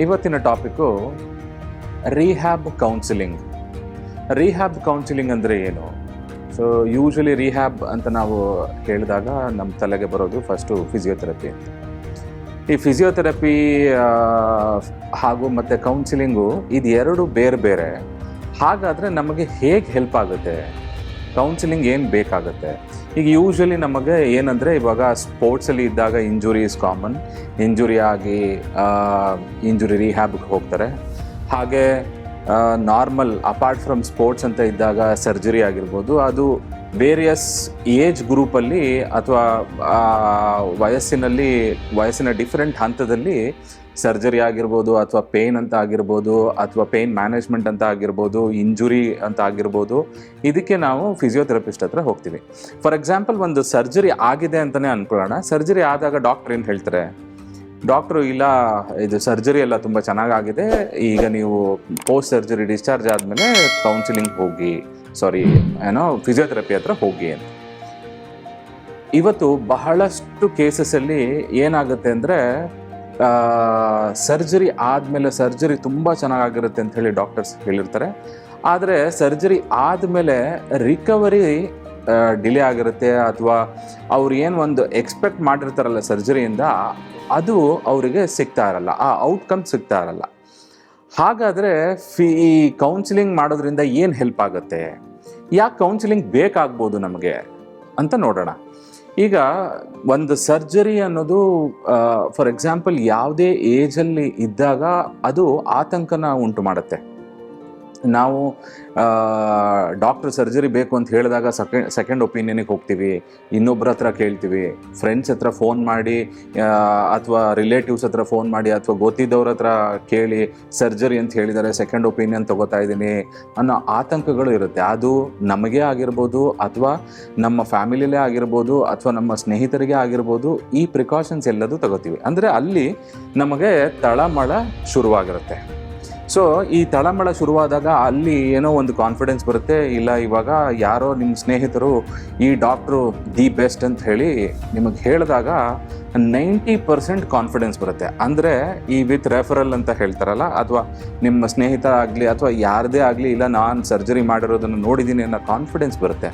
ಇವತ್ತಿನ topic rehab counselling rehab counselling ಅಂದರೆ ಏನು? ಸೊ ಯೂಶ್ವಲಿ ರಿಹ್ಯಾಬ್ ಅಂತ ನಾವು ಹೇಳಿದಾಗ ನಮ್ಮ ತಲೆಗೆ ಬರೋದು ಫಸ್ಟು ಫಿಸಿಯೋಥೆರಪಿ ಅಂತ. ಈ ಫಿಸಿಯೋಥೆರಪಿ ಹಾಗೂ ಮತ್ತು ಕೌನ್ಸಿಲಿಂಗು ಇದು ಎರಡು ಬೇರೆ ಬೇರೆ ಹಾಗಾದರೆ ನಮಗೆ ಹೇಗೆ ಹೆಲ್ಪ್ ಆಗುತ್ತೆ? ಕೌನ್ಸಿಲಿಂಗ್ ಏನು ಬೇಕಾಗುತ್ತೆ? ಈಗ ಯೂಶ್ವಲಿ ನಮಗೆ ಏನಂದರೆ ಇವಾಗ ಸ್ಪೋರ್ಟ್ಸಲ್ಲಿ ಇದ್ದಾಗ ಇಂಜುರಿ ಇಸ್ ಕಾಮನ್ ಇಂಜುರಿ ಆಗಿ ಇಂಜುರಿ ರಿಹ್ಯಾಬ್ಗೆ ಹೋಗ್ತಾರೆ. ಹಾಗೆ ನಾರ್ಮಲ್ ಅಪಾರ್ಟ್ ಫ್ರಮ್ ಸ್ಪೋರ್ಟ್ಸ್ ಅಂತ ಇದ್ದಾಗ ಸರ್ಜರಿ ಆಗಿರ್ಬೋದು. ಅದು ವೇರಿಯಸ್ ಏಜ್ ಗ್ರೂಪಲ್ಲಿ ಅಥವಾ ವಯಸ್ಸಿನಲ್ಲಿ, ವಯಸ್ಸಿನ ಡಿಫ್ರೆಂಟ್ ಹಂತದಲ್ಲಿ ಸರ್ಜರಿ ಆಗಿರ್ಬೋದು ಅಥವಾ ಪೇನ್ ಅಂತ ಆಗಿರ್ಬೋದು ಅಥವಾ ಪೇನ್ ಮ್ಯಾನೇಜ್ಮೆಂಟ್ ಅಂತ ಆಗಿರ್ಬೋದು, ಇಂಜುರಿ ಅಂತ ಆಗಿರ್ಬೋದು, ಇದಕ್ಕೆ ನಾವು ಫಿಸಿಯೋಥೆರಪಿಸ್ಟ್ ಹತ್ರ ಹೋಗ್ತೀವಿ. ಫಾರ್ ಎಕ್ಸಾಂಪಲ್ ಒಂದು ಸರ್ಜರಿ ಆಗಿದೆ ಅಂತಲೇ ಅನ್ಕೊಳ್ಳೋಣ. ಸರ್ಜರಿ ಆದಾಗ ಡಾಕ್ಟರ್ ಏನು ಹೇಳ್ತಾರೆ? ಡಾಕ್ಟ್ರು, ಇಲ್ಲ, ಇದು ಸರ್ಜರಿ ಎಲ್ಲ ತುಂಬ ಚೆನ್ನಾಗಾಗಿದೆ. ಈಗ ನೀವು ಪೋಸ್ಟ್ ಸರ್ಜರಿ ಡಿಸ್ಚಾರ್ಜ್ ಆದಮೇಲೆ ಕೌನ್ಸಿಲಿಂಗ್ ಹೋಗಿ, ಸಾರಿ, ಏನೋ ಫಿಸಿಯೋಥೆರಪಿ ಹತ್ರ ಹೋಗಿ ಅಂತ. ಇವತ್ತು ಬಹಳಷ್ಟು ಕೇಸಸಲ್ಲಿ ಏನಾಗುತ್ತೆ ಅಂದರೆ ಸರ್ಜರಿ ಆದಮೇಲೆ ಸರ್ಜರಿ ತುಂಬ ಚೆನ್ನಾಗಿರುತ್ತೆ ಅಂತ ಹೇಳಿ ಡಾಕ್ಟರ್ಸ್ ಹೇಳಿರ್ತಾರೆ. ಆದರೆ ಸರ್ಜರಿ ಆದಮೇಲೆ ರಿಕವರಿ ಡಿಲೇ ಆಗಿರುತ್ತೆ ಅಥವಾ ಅವ್ರು ಏನು ಒಂದು ಎಕ್ಸ್ಪೆಕ್ಟ್ ಮಾಡಿರ್ತಾರಲ್ಲ ಸರ್ಜರಿಯಿಂದ, ಅದು ಅವರಿಗೆ ಸಿಗ್ತಾ ಇರಲ್ಲ, ಆ ಔಟ್ಕಮ್ ಸಿಗ್ತಾ ಇರಲ್ಲ. ಹಾಗಾದರೆ ಫಿ, ಈ ಕೌನ್ಸಿಲಿಂಗ್ ಮಾಡೋದ್ರಿಂದ ಏನು ಹೆಲ್ಪ್ ಆಗುತ್ತೆ? ಯಾಕೆ ಕೌನ್ಸಿಲಿಂಗ್ ಬೇಕಾಗ್ಬೋದು ನಮಗೆ? ಅಂತ ನೋಡೋಣ. ಈಗ ಒಂದು ಸರ್ಜರಿ ಅನ್ನೋದು ಫಾರ್ ಎಕ್ಸಾಂಪಲ್ ಯಾವುದೇ ಏಜಲ್ಲಿ ಇದ್ದಾಗ ಅದು ಆತಂಕನ ಉಂಟು ಮಾಡುತ್ತೆ. ನಾವು ಡಾಕ್ಟರ್ ಸರ್ಜರಿ ಬೇಕು ಅಂತ ಹೇಳಿದಾಗ ಸೆಕೆಂಡ್ ಸೆಕೆಂಡ್ ಒಪಿನಿಯನಿಗೆ ಹೋಗ್ತೀವಿ. ಇನ್ನೊಬ್ಬರ ಹತ್ರ ಕೇಳ್ತೀವಿ. ಫ್ರೆಂಡ್ಸ್ ಹತ್ರ ಫೋನ್ ಮಾಡಿ ಅಥವಾ ರಿಲೇಟಿವ್ಸ್ ಹತ್ರ ಫೋನ್ ಮಾಡಿ, ಅಥವಾ ಗೊತ್ತಿದ್ದವ್ರ ಹತ್ರ ಕೇಳಿ ಸರ್ಜರಿ ಅಂತ ಹೇಳಿದ್ದಾರೆ ಸೆಕೆಂಡ್ ಒಪಿನಿಯನ್ ತಗೋತಾ ಇದ್ದೀನಿ ಅನ್ನೋ ಆತಂಕಗಳು ಇರುತ್ತೆ. ಅದು ನಮಗೆ ಆಗಿರ್ಬೋದು, ಅಥವಾ ನಮ್ಮ ಫ್ಯಾಮಿಲಿಲೇ ಆಗಿರ್ಬೋದು, ಅಥವಾ ನಮ್ಮ ಸ್ನೇಹಿತರಿಗೆ ಆಗಿರ್ಬೋದು, ಈ ಪ್ರಿಕಾಷನ್ಸ್ ಎಲ್ಲದೂ ತಗೋತೀವಿ. ಅಂದರೆ ಅಲ್ಲಿ ನಮಗೆ ತಳಮಳ ಶುರುವಾಗಿರುತ್ತೆ. ಸೊ ಈ ತಳಮಳ ಶುರುವಾದಾಗ ಅಲ್ಲಿ ಏನೋ ಒಂದು ಕಾನ್ಫಿಡೆನ್ಸ್ ಬರುತ್ತೆ. ಇಲ್ಲ, ಇವಾಗ ಯಾರೋ ನಿಮ್ಮ ಸ್ನೇಹಿತರು ಈ ಡಾಕ್ಟ್ರು ದಿ ಬೆಸ್ಟ್ ಅಂತ ಹೇಳಿ ನಿಮಗೆ ಹೇಳಿದಾಗ ನೈಂಟಿ ಪರ್ಸೆಂಟ್ ಕಾನ್ಫಿಡೆನ್ಸ್ ಬರುತ್ತೆ. ಅಂದರೆ ಈ ವಿತ್ ರೆಫರಲ್ ಅಂತ ಹೇಳ್ತಾರಲ್ಲ, ಅಥವಾ ನಿಮ್ಮ ಸ್ನೇಹಿತ ಆಗಲಿ, ಅಥವಾ ಯಾರದೇ ಆಗಲಿ, ಇಲ್ಲ ನಾನು ಸರ್ಜರಿ ಮಾಡಿರೋದನ್ನು ನೋಡಿದ್ದೀನಿ ಅನ್ನೋ ಕಾನ್ಫಿಡೆನ್ಸ್ ಬರುತ್ತೆ.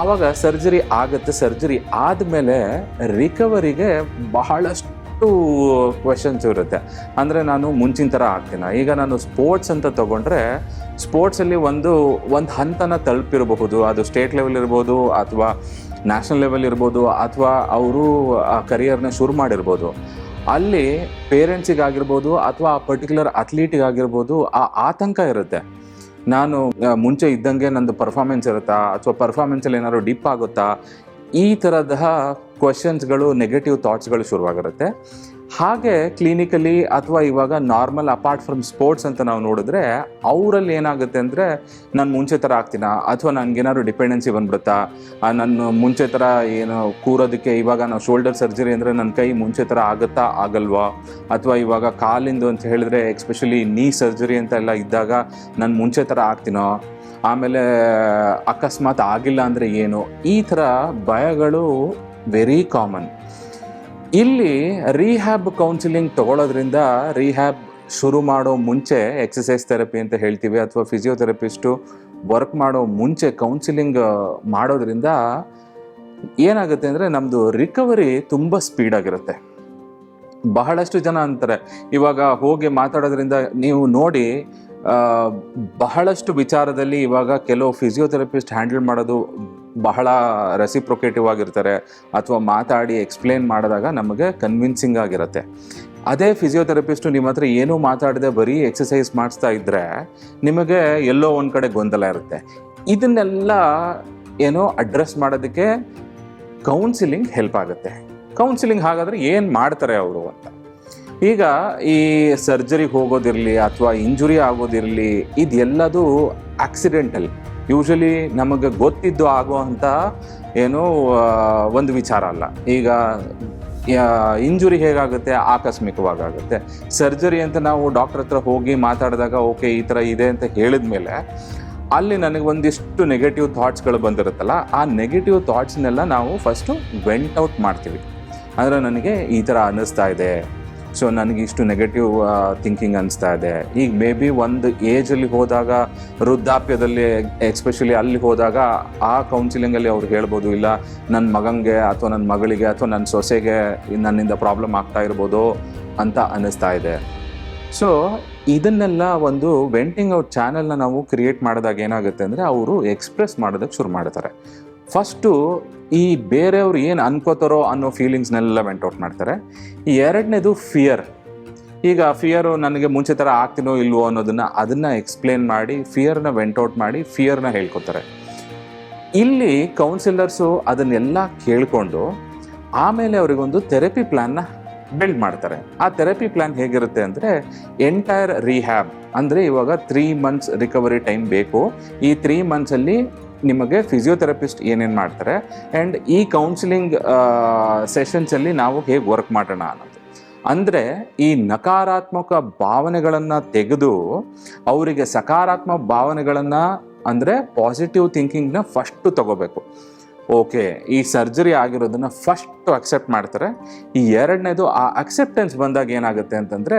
ಆವಾಗ ಸರ್ಜರಿ ಆಗುತ್ತೆ ಸರ್ಜರಿ ಆದಮೇಲೆ ರಿಕವರಿಗೆ ಬಹಳಷ್ಟು ಕ್ವೆಶನ್ಸ್ ಇರುತ್ತೆ. ಅಂದರೆ ನಾನು ಮುಂಚಿನ ಥರ ಆಗ್ತೀನ. ಈಗ ನಾನು ಸ್ಪೋರ್ಟ್ಸ್ ಅಂತ ತೊಗೊಂಡ್ರೆ ಸ್ಪೋರ್ಟ್ಸಲ್ಲಿ ಒಂದು ಒಂದು ಹಂತನ ತಲುಪಿರಬಹುದು. ಅದು ಸ್ಟೇಟ್ ಲೆವೆಲ್ ಇರ್ಬೋದು, ಅಥವಾ ನ್ಯಾಷನಲ್ ಲೆವೆಲ್ ಇರ್ಬೋದು, ಅಥವಾ ಅವರು, ಆ ಕರಿಯರ್ನ ಶುರು ಮಾಡಿರ್ಬೋದು. ಅಲ್ಲಿ ಪೇರೆಂಟ್ಸಿಗಾಗಿರ್ಬೋದು ಅಥವಾ ಆ ಪರ್ಟಿಕ್ಯುಲರ್ ಅಥ್ಲೀಟಿಗಾಗಿರ್ಬೋದು ಆ ಆತಂಕ ಇರುತ್ತೆ. ನಾನು ಮುಂಚೆ ಇದ್ದಂಗೆ ನಂದು ಪರ್ಫಾರ್ಮೆನ್ಸ್ ಇರುತ್ತಾ, ಅಥವಾ ಪರ್ಫಾರ್ಮೆನ್ಸಲ್ಲಿ ಏನಾದ್ರು ಡಿಪ್ ಆಗುತ್ತಾ ಈ ಥರದ ಕ್ವಶನ್ಸ್ಗಳು ನೆಗೆಟಿವ್ ಥಾಟ್ಸ್ಗಳು ಶುರುವಾಗಿರುತ್ತೆ. ಹಾಗೆ ಕ್ಲಿನಿಕಲಿ ಅಥವಾ ಇವಾಗ ನಾರ್ಮಲ್ ಅಪಾರ್ಟ್ ಫ್ರಮ್ ಸ್ಪೋರ್ಟ್ಸ್ ಅಂತ ನಾವು ನೋಡಿದ್ರೆ ಅವರಲ್ಲಿ ಏನಾಗುತ್ತೆ ಅಂದರೆ ನಾನು ಮುಂಚೆ ಥರ ಆಗ್ತೀನ? ಅಥವಾ ನನಗೇನಾದ್ರು ಡಿಪೆಂಡೆನ್ಸಿ ಬಂದ್ಬಿಡುತ್ತಾ? ನಾನು ಮುಂಚೆ ಥರ ಏನು ಕೂರೋದಕ್ಕೆ ಇವಾಗ ನಾವು ಶೋಲ್ಡರ್ ಸರ್ಜರಿ ಅಂದರೆ ನನ್ನ ಕೈ ಮುಂಚೆ ಥರ ಆಗುತ್ತಾ? ಆಗಲ್ವಾ? ಅಥವಾ ಇವಾಗ ಕಾಲಿಂದು ಅಂತ ಹೇಳಿದ್ರೆ ಎಕ್ಸ್ಪೆಷಲಿ ನೀ ಸರ್ಜರಿ ಅಂತ ಎಲ್ಲ ಇದ್ದಾಗ ನಾನು ಮುಂಚೆ ಥರ ಆಗ್ತೀನೋ? ಆಮೇಲೆ ಅಕಸ್ಮಾತ್ ಆಗಿಲ್ಲ ಅಂದರೆ ಏನು? ಈ ಥರ ಭಯಗಳು ವೆರಿ ಕಾಮನ್ ಇಲ್ಲಿ ರಿಹ್ಯಾಬ್ ಕೌನ್ಸಿಲಿಂಗ್ ತಗೊಳ್ಳೋದ್ರಿಂದ ರಿಹ್ಯಾಬ್ ಶುರು ಮಾಡೋ ಮುಂಚೆ ಎಕ್ಸಸೈಸ್ ಥೆರಪಿ ಅಂತ ಹೇಳ್ತೀವಿ ಅಥವಾ ಫಿಸಿಯೋಥೆರಪಿಸ್ಟು ವರ್ಕ್ ಮಾಡೋ ಮುಂಚೆ ಕೌನ್ಸಿಲಿಂಗ್ ಮಾಡೋದ್ರಿಂದ ಏನಾಗುತ್ತೆ ಅಂದರೆ ನಮ್ಮದು ರಿಕವರಿ ತುಂಬ ಸ್ಪೀಡಾಗಿರುತ್ತೆ ಬಹಳಷ್ಟು ಜನ ಅಂತಾರೆ. ಇವಾಗ ಹೋಗಿ ಮಾತಾಡೋದ್ರಿಂದ ನೀವು ನೋಡಿ ಬಹಳಷ್ಟು ವಿಚಾರದಲ್ಲಿ ಇವಾಗ ಕೆಲವು ಫಿಸಿಯೋಥೆರಪಿಸ್ಟ್ ಹ್ಯಾಂಡಲ್ ಮಾಡೋದು ಬಹಳ ರೆಸಿಪ್ರೊಕೇಟಿವ್ ಆಗಿರ್ತಾರೆ. ಅಥವಾ ಮಾತಾಡಿ ಎಕ್ಸ್ಪ್ಲೇನ್ ಮಾಡಿದಾಗ ನಮಗೆ ಕನ್ವಿನ್ಸಿಂಗ್ ಆಗಿರುತ್ತೆ. ಅದೇ ಫಿಸಿಯೋಥೆರಪಿಸ್ಟು ನಿಮ್ಮ ಹತ್ರ ಏನೂ ಮಾತಾಡದೆ ಬರೀ ಎಕ್ಸಸೈಸ್ ಮಾಡಿಸ್ತಾ ಇದ್ದರೆ ನಿಮಗೆ ಎಲ್ಲೋ ಒಂದು ಕಡೆ ಗೊಂದಲ ಇರುತ್ತೆ. ಇದನ್ನೆಲ್ಲ ಏನೋ ಅಡ್ರೆಸ್ ಮಾಡೋದಕ್ಕೆ ಕೌನ್ಸಿಲಿಂಗ್ ಹೆಲ್ಪ್ ಆಗುತ್ತೆ. ಕೌನ್ಸಿಲಿಂಗ್ ಹಾಗಾದರೆ ಏನು ಮಾಡ್ತಾರೆ ಅವರು ಅಂತ? ಈಗ ಈ ಸರ್ಜರಿಗೆ ಹೋಗೋದಿರಲಿ ಅಥವಾ ಇಂಜುರಿ ಆಗೋದಿರಲಿ ಇದೆಲ್ಲದು ಆಕ್ಸಿಡೆಂಟಲ್ ಯೂಶಲಿ ನಮಗೆ ಗೊತ್ತಿದ್ದು ಆಗೋ ಆಗುವಂಥ ಏನು ಒಂದು ವಿಚಾರ ಅಲ್ಲ. ಈಗ ಇಂಜುರಿ ಹೇಗಾಗುತ್ತೆ? ಆಕಸ್ಮಿಕವಾಗಿ ಆಗುತ್ತೆ ಸರ್ಜರಿ ಅಂತ ನಾವು ಡಾಕ್ಟರ್ ಹತ್ರ ಹೋಗಿ ಮಾತಾಡಿದಾಗ, ಓಕೆ, ಈ ಥರ ಇದೆ ಅಂತ ಹೇಳಿದ ಮೇಲೆ ಅಲ್ಲಿ ನನಗೆ ಒಂದಿಷ್ಟು ನೆಗೆಟಿವ್ ಥಾಟ್ಸ್ಗಳು ಬಂದಿರುತ್ತಲ್ಲ, ಆ ನೆಗೆಟಿವ್ ಥಾಟ್ಸ್ನೆಲ್ಲ ನಾವು ಫಸ್ಟು ವೆಂಟ್ ಔಟ್ ಮಾಡ್ತೀವಿ. ಅಂದರೆ ನನಗೆ ಈ ಥರ ಅನ್ನಿಸ್ತಾ ಇದೆ. ಸೊ ನನಗೆ ಇಷ್ಟು ನೆಗೆಟಿವ್ ಥಿಂಕಿಂಗ್ ಅನಿಸ್ತಾ ಇದೆ. ಈಗ ಮೇ ಬಿ ಒಂದು ಏಜಲ್ಲಿ ಹೋದಾಗ, ವೃದ್ಧಾಪ್ಯದಲ್ಲಿ ಎಸ್ಪೆಷಲಿ ಅಲ್ಲಿ ಹೋದಾಗ, ಆ ಕೌನ್ಸಿಲಿಂಗಲ್ಲಿ ಅವ್ರು ಹೇಳ್ಬೋದು, ಇಲ್ಲ ನನ್ನ ಮಗಂಗೆ ಅಥವಾ ನನ್ನ ಮಗಳಿಗೆ ಅಥವಾ ನನ್ನ ಸೊಸೆಗೆ ನನ್ನಿಂದ ಪ್ರಾಬ್ಲಮ್ ಆಗ್ತಾ ಇರ್ಬೋದು ಅಂತ ಅನ್ನಿಸ್ತಾ ಇದೆ. ಸೊ ಇದನ್ನೆಲ್ಲ ಒಂದು ವೆಂಟಿಂಗ್ ಔಟ್ ಚಾನೆಲ್ನ ನಾವು ಕ್ರಿಯೇಟ್ ಮಾಡಿದಾಗ ಏನಾಗುತ್ತೆ ಅಂದರೆ, ಅವರು ಎಕ್ಸ್ಪ್ರೆಸ್ ಮಾಡೋದಕ್ಕೆ ಶುರು ಮಾಡ್ತಾರೆ. ಫಸ್ಟು ಈ ಬೇರೆಯವ್ರು ಏನು ಅನ್ಕೋತಾರೋ ಅನ್ನೋ ಫೀಲಿಂಗ್ಸ್ನೆಲ್ಲ ಔಟ್ ಮಾಡ್ತಾರೆ. ಈ ಎರಡನೇದು ಫಿಯರ್ ಈಗ ಫಿಯರು ನನಗೆ ಮುಂಚೆ ಥರ ಆಗ್ತೀನೋ ಇಲ್ವೋ ಅನ್ನೋದನ್ನು ಅದನ್ನು ಎಕ್ಸ್ಪ್ಲೇನ್ ಮಾಡಿ ಫಿಯರ್ನ ಔಟ್ ಮಾಡಿ ಫಿಯರ್ನ ಹೇಳ್ಕೊತಾರೆ. ಇಲ್ಲಿ ಕೌನ್ಸಿಲರ್ಸು ಅದನ್ನೆಲ್ಲ ಕೇಳಿಕೊಂಡು ಆಮೇಲೆ ಅವರಿಗೊಂದು ಥೆರಪಿ ಪ್ಲ್ಯಾನ್ನ ಬಿಲ್ಡ್ ಮಾಡ್ತಾರೆ. ಆ ಥೆರಪಿ ಪ್ಲ್ಯಾನ್ ಹೇಗಿರುತ್ತೆ ಅಂದರೆ ಎಂಟೈರ್ ರಿಹ್ಯಾಬ್ ಅಂದರೆ ಇವಾಗ ತ್ರೀ ಮಂತ್ಸ್ ರಿಕವರಿ ಟೈಮ್ ಬೇಕು. ಈ ತ್ರೀ ಮಂತ್ಸಲ್ಲಿ ನಿಮಗೆ ಫಿಸಿಯೋಥೆರಪಿಸ್ಟ್ ಏನೇನು ಮಾಡ್ತಾರೆ ಆ್ಯಂಡ್ ಈ ಕೌನ್ಸಿಲಿಂಗ್ ಸೆಷನ್ಸಲ್ಲಿ ನಾವು ಹೇಗೆ ವರ್ಕ್ ಮಾಡೋಣ ಅನ್ನೋದು. ಅಂದರೆ ಈ ನಕಾರಾತ್ಮಕ ಭಾವನೆಗಳನ್ನು ತೆಗೆದು ಅವರಿಗೆ ಸಕಾರಾತ್ಮಕ ಭಾವನೆಗಳನ್ನು, ಅಂದರೆ ಪಾಸಿಟಿವ್ ಥಿಂಕಿಂಗ್ನ ಫಸ್ಟು ತಗೋಬೇಕು. ಓಕೆ ಈ ಸರ್ಜರಿ ಆಗಿರೋದನ್ನು ಫಸ್ಟ್ ಅಕ್ಸೆಪ್ಟ್ ಮಾಡ್ತಾರೆ. ಈ ಎರಡನೇದು ಆ ಅಕ್ಸೆಪ್ಟೆನ್ಸ್ ಬಂದಾಗ ಏನಾಗುತ್ತೆ ಅಂತಂದರೆ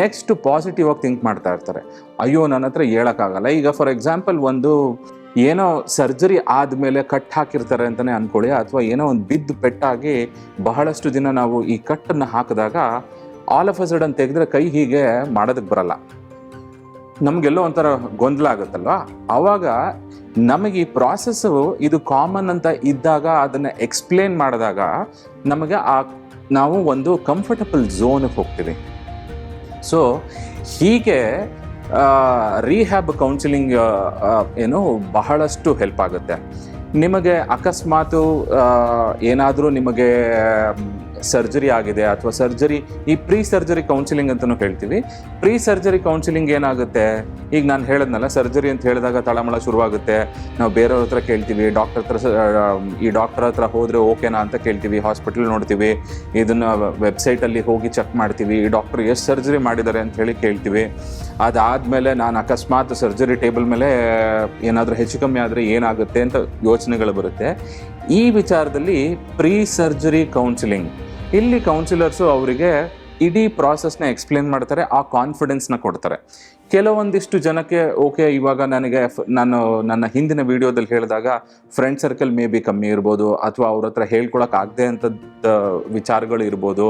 ನೆಕ್ಸ್ಟ್ ಪಾಸಿಟಿವ್ ಆಗಿ ಥಿಂಕ್ ಮಾಡ್ತಾ ಇರ್ತಾರೆ. ಅಯ್ಯೋ ನನ್ನ ಹತ್ರ ಹೇಳೋಕ್ಕಾಗಲ್ಲ. ಈಗ ಫಾರ್ ಎಕ್ಸಾಂಪಲ್ ಒಂದು ಏನೋ ಸರ್ಜರಿ ಆದಮೇಲೆ ಕಟ್ ಹಾಕಿರ್ತಾರೆ ಅಂತಲೇ ಅನ್ಕೊಳ್ಳಿ, ಅಥವಾ ಏನೋ ಒಂದು ಬಿದ್ದು ಪೆಟ್ಟಾಗಿ ಬಹಳಷ್ಟು ದಿನ ನಾವು ಈ ಕಟ್ಟನ್ನು ಹಾಕಿದಾಗ ಆಲ್ ಆಫ್ ಅ ಸಡನ್ ತೆಗೆದ್ರೆ ಕೈ ಹೀಗೆ ಮಾಡೋದಕ್ಕೆ ಬರಲ್ಲ. ನಮಗೆಲ್ಲೋ ಒಂಥರ ಗೊಂದಲ ಆಗುತ್ತಲ್ವಾ? ಆವಾಗ ನಮಗೆ ಈ ಪ್ರಾಸೆಸ್ಸು ಇದು ಕಾಮನ್ ಅಂತ ಇದ್ದಾಗ ಅದನ್ನು ಎಕ್ಸ್ಪ್ಲೇನ್ ಮಾಡಿದಾಗ ನಮಗೆ ಆ ನಾವು ಒಂದು ಕಂಫರ್ಟಬಲ್ ಝೋನಿಗೆ ಹೋಗ್ತೀವಿ. ಸೊ ಹೀಗೆ ರಿಹ್ಯಾಬ್ ಕೌನ್ಸಿಲಿಂಗ್ ಏನು ಬಹಳಷ್ಟು ಹೆಲ್ಪ್ ಆಗುತ್ತೆ. ನಿಮಗೆ ಅಕಸ್ಮಾತು ಏನಾದರೂ ನಿಮಗೆ ಸರ್ಜರಿ ಆಗಿದೆ ಅಥವಾ ಸರ್ಜರಿ, ಈ ಪ್ರೀ ಸರ್ಜರಿ ಕೌನ್ಸಿಲಿಂಗ್ ಅಂತಲೂ ಹೇಳ್ತೀವಿ. ಪ್ರೀ ಸರ್ಜರಿ ಕೌನ್ಸಿಲಿಂಗ್ ಏನಾಗುತ್ತೆ? ಈಗ ನಾನು ಹೇಳದ್ನಲ್ಲ, ಸರ್ಜರಿ ಅಂತ ಹೇಳಿದಾಗ ತಳಮಳ ಶುರುವಾಗುತ್ತೆ. ನಾವು ಬೇರೆಯವ್ರ ಹತ್ರ ಕೇಳ್ತೀವಿ ಡಾಕ್ಟರ್ ಹತ್ರ ಈ ಡಾಕ್ಟರ್ ಹತ್ರ ಹೋದರೆ ಓಕೆನಾ ಅಂತ ಕೇಳ್ತೀವಿ ಹಾಸ್ಪಿಟಲ್ ನೋಡ್ತೀವಿ. ಇದನ್ನು ವೆಬ್ಸೈಟಲ್ಲಿ ಹೋಗಿ ಚೆಕ್ ಮಾಡ್ತೀವಿ. ಈ ಡಾಕ್ಟರ್ ಎಷ್ಟು ಸರ್ಜರಿ ಮಾಡಿದ್ದಾರೆ ಅಂತ ಹೇಳಿ ಕೇಳ್ತೀವಿ. ಅದಾದಮೇಲೆ ನಾನು ಅಕಸ್ಮಾತ್ ಸರ್ಜರಿ ಟೇಬಲ್ ಮೇಲೆ, ಏನಾದರೂ ಹೆಚ್ಚು ಕಮ್ಮಿ ಆದರೆ ಏನಾಗುತ್ತೆ ಅಂತ ಯೋಚನೆಗಳು ಬರುತ್ತೆ. ಈ ವಿಚಾರದಲ್ಲಿ ಪ್ರೀ ಸರ್ಜರಿ ಕೌನ್ಸಿಲಿಂಗ್ ಇಲ್ಲಿ ಕೌನ್ಸಿಲರ್ಸು ಅವರಿಗೆ ಇಡೀ ಪ್ರಾಸೆಸ್ನ ಎಕ್ಸ್ಪ್ಲೇನ್ ಮಾಡ್ತಾರೆ ಆ ಕಾನ್ಫಿಡೆನ್ಸ್ನ ಕೊಡ್ತಾರೆ. ಕೆಲವೊಂದಿಷ್ಟು ಜನಕ್ಕೆ, ಓಕೆ, ಇವಾಗ ನನಗೆ ನಾನು ನನ್ನ ಹಿಂದಿನ ವಿಡಿಯೋದಲ್ಲಿ ಹೇಳಿದಾಗ ಫ್ರೆಂಡ್ ಸರ್ಕಲ್ ಮೇ ಬಿ ಕಮ್ಮಿ ಇರ್ಬೋದು, ಅಥವಾ ಅವ್ರ ಹತ್ರ ಹೇಳ್ಕೊಳಕ್ ಆಗದೆ ಅಂಥದ್ದು ವಿಚಾರಗಳು ಇರ್ಬೋದು,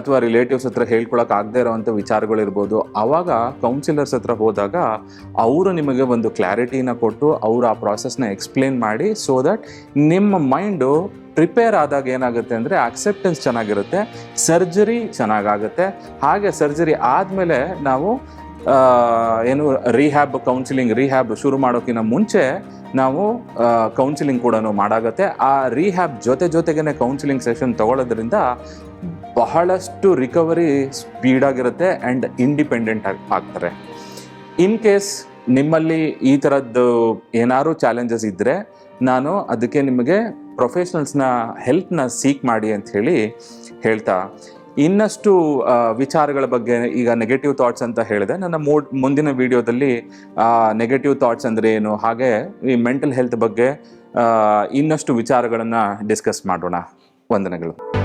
ಅಥವಾ ರಿಲೇಟಿವ್ಸ್ ಹತ್ರ ಹೇಳ್ಕೊಳಕ್ಕೆ ಆಗದೆ ಇರೋವಂಥ ವಿಚಾರಗಳು ಇರ್ಬೋದು ಆವಾಗ ಕೌನ್ಸಿಲರ್ಸ್ ಹತ್ರ ಹೋದಾಗ ಅವರು ನಿಮಗೆ ಒಂದು ಕ್ಲಾರಿಟಿನ ಕೊಟ್ಟು ಅವರು ಆ ಪ್ರಾಸೆಸ್ನ ಎಕ್ಸ್ಪ್ಲೇನ್ ಮಾಡಿ ಸೊ ದಟ್ ನಿಮ್ಮ ಮೈಂಡು ಪ್ರಿಪೇರ್ ಆದಾಗ ಏನಾಗುತ್ತೆ ಅಂದರೆ ಅಕ್ಸೆಪ್ಟೆನ್ಸ್ ಚೆನ್ನಾಗಿರುತ್ತೆ ಸರ್ಜರಿ ಚೆನ್ನಾಗಾಗುತ್ತೆ. ಹಾಗೆ ಸರ್ಜರಿ ಆದಮೇಲೆ ನಾವು ಏನು ರಿಹ್ಯಾಬ್ ಕೌನ್ಸಿಲಿಂಗ್ ರಿಹ್ಯಾಬ್ ಶುರು ಮಾಡೋಕ್ಕಿಂತ ಮುಂಚೆ ನಾವು ಕೌನ್ಸಿಲಿಂಗ್ ಕೂಡ ಮಾಡಾಗತ್ತೆ. ಆ ರಿಹ್ಯಾಬ್ ಜೊತೆ ಜೊತೆಗೇ ಕೌನ್ಸಿಲಿಂಗ್ ಸೆಷನ್ ತಗೊಳ್ಳೋದ್ರಿಂದ ಬಹಳಷ್ಟು ರಿಕವರಿ ಸ್ಪೀಡಾಗಿರುತ್ತೆ ಆ್ಯಂಡ್ ಇಂಡಿಪೆಂಡೆಂಟ್ ಆಗಿ, ಆಗ್ತಾರೆ. ಇನ್ ಕೇಸ್ ನಿಮ್ಮಲ್ಲಿ ಈ ಥರದ್ದು ಏನಾದರೂ ಚಾಲೆಂಜಸ್ ಇದ್ದರೆ ನಾನು ಅದಕ್ಕೆ ನಿಮಗೆ ಪ್ರೊಫೆಷ್ನಲ್ಸ್ನ ಹೆಲ್ಪ್ನ ಸೀಕ್ ಮಾಡಿ ಅಂತ ಹೇಳಿ ಹೇಳ್ತಾ ಇನ್ನಷ್ಟು ವಿಚಾರಗಳ ಬಗ್ಗೆ ಈಗ ನೆಗೆಟಿವ್ ಥಾಟ್ಸ್ ಅಂತ ಹೇಳಿದೆ. ನನ್ನ ಮೂಡ್ ಮುಂದಿನ ವಿಡಿಯೋದಲ್ಲಿ ನೆಗೆಟಿವ್ ಥಾಟ್ಸ್ ಅಂದರೆ ಏನು, ಹಾಗೆ ಈ ಮೆಂಟಲ್ ಹೆಲ್ತ್ ಬಗ್ಗೆ ಇನ್ನಷ್ಟು ವಿಚಾರಗಳನ್ನು ಡಿಸ್ಕಸ್ ಮಾಡೋಣ. ವಂದನೆಗಳು.